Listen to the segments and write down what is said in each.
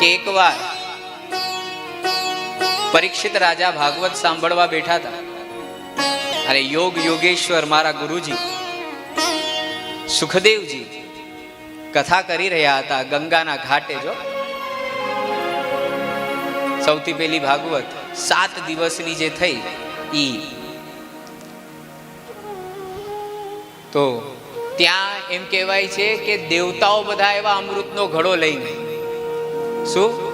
કે એકવાર પરીક્ષિત રાજા ભાગવત સાંભળવા બેઠા હતા. અને યોગ યોગેશ્વર મારા ગુરુજી, સુખદેવજી, કથા કરી રહ્યા હતા ગંગાના ઘાટે જો. સૌથી પહેલી ભાગવત સાત દિવસની જે થઈ, ઈ. તો ત્યાં એમ કહેવાય છે કે દેવતાઓ બધા એવા અમૃતનો ઘડો લઈને શું?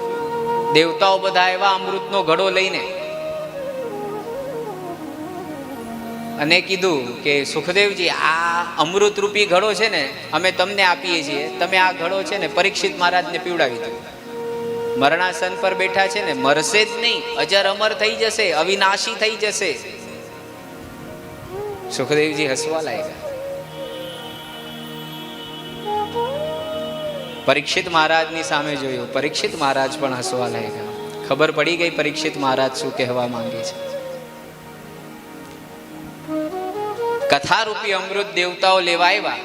દેવતાઓ બધા એવા અમૃતનો ઘડો લઈને અને કીધું કે, સુખદેવજી, આ અમૃત રૂપી ઘડો છે ને, અમે તમને આપીએ છીએ. તમે આ ઘડો છે ને, પરીક્ષિત મહારાજને પીવડાવી દો. મરણાસન પર બેઠા છે ને, મરશે જ નહીં. અજર અમર થઈ જશે, અવિનાશી થઈ જશે. સુખદેવજી હસવા લાગ્યા. પરીક્ષિત મહારાજની સામે જોયું. પરીક્ષિત મહારાજ પણ હસવા લાગ્યા. ખબર પડી ગઈ પરીક્ષિત મહારાજ શું કહેવા માંગે છે. કથારૂપી અમૃત દેવતાઓ લેવા આવ્યા.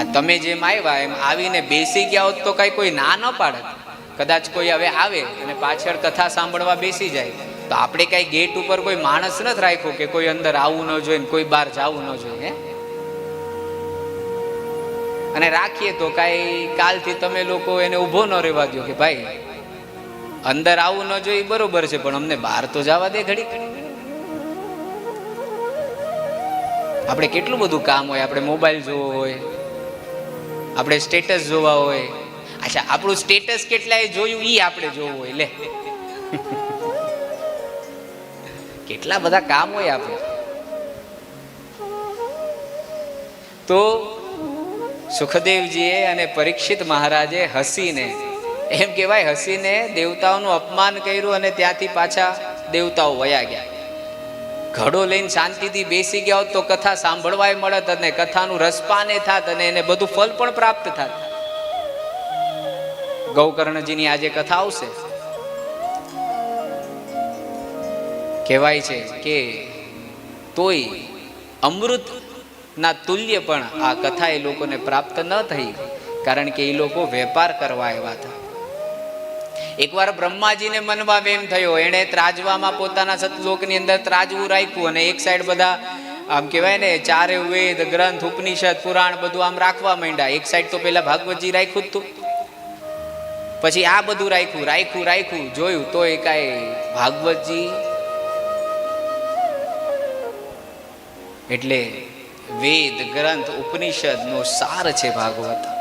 આ તમે જેમ આવ્યા એમ આવીને બેસી ગયા હોત તો કઈ કોઈ ના ન પાડત. કદાચ કોઈ હવે આવે અને પાછળ કથા સાંભળવા બેસી જાય. તો આપણે કઈ ગેટ ઉપર કોઈ માણસ નથી રાખ્યો કે કોઈ અંદર આવવું ન જોઈએ કોઈ બહાર જવું ન જોઈએ? અને રાખીએ તો કાંઈ કાલથી તમે લોકો એને ઊભો ન રહેવા દો કે ભાઈ, અંદર આવવું ન જોઈએ બરોબર છે, પણ અમને બહાર તો જવા દે ઘડી આપણે કેટલું બધું કામ હોય, આપણે મોબાઈલ જોવો હોય, આપણે સ્ટેટસ જોવા હોય. અચ્છા, આપણું સ્ટેટસ કેટલાય જોયું એ આપણે જોવું હોય, લે. કેટલા બધા કામ હોય આપણે. તો સુખદેવજીએ અને પરીક્ષિત મહારાજે હસીને, એમ કહેવાય હસીને દેવતાઓનું અપમાન કર્યું અને ત્યાંથી પાછા દેવતાઓ વયા ગયા. ઘડો લઈને શાંતિથી બેસી ગયા હોત તો કથા સાંભળવાય મળત અને કથાનું રસપાને થાત અને એને બધું ફલ પણ પ્રાપ્ત થાત. ગૌકર્ણજીની આજે કથા આવશે. કહેવાય છે કે તોય અમૃત ના તુલ્ય પણ આ કથા એ લોકોને પ્રાપ્ત ન થઈ, કારણ કે એ લોકો વેપાર કરવા આવ્યા હતા. એકવાર બ્રહ્માજીને મનમાં એમ થયો. એણે ત્રાજવામાં પોતાના સતલોકની અંદર ત્રાજવું રાખ્યું અને એક સાઈડ બધા, આમ કહેવાય ને, ચારે વેદ, ગ્રંથ, ઉપનિષદ, પુરાણ બધું આમ રાખવા માંડ્યા. એક સાઈડ તો પેલા ભાગવતજી રાખ્યું હતું પછી આ બધું રાખ્યું રાખ્યું રાખ્યું. જોયું તો એ કાંઈ ભાગવતજી એટલે વેદ ગ્રંથ ઉપનિષદ નો સાર છે ભાગવત.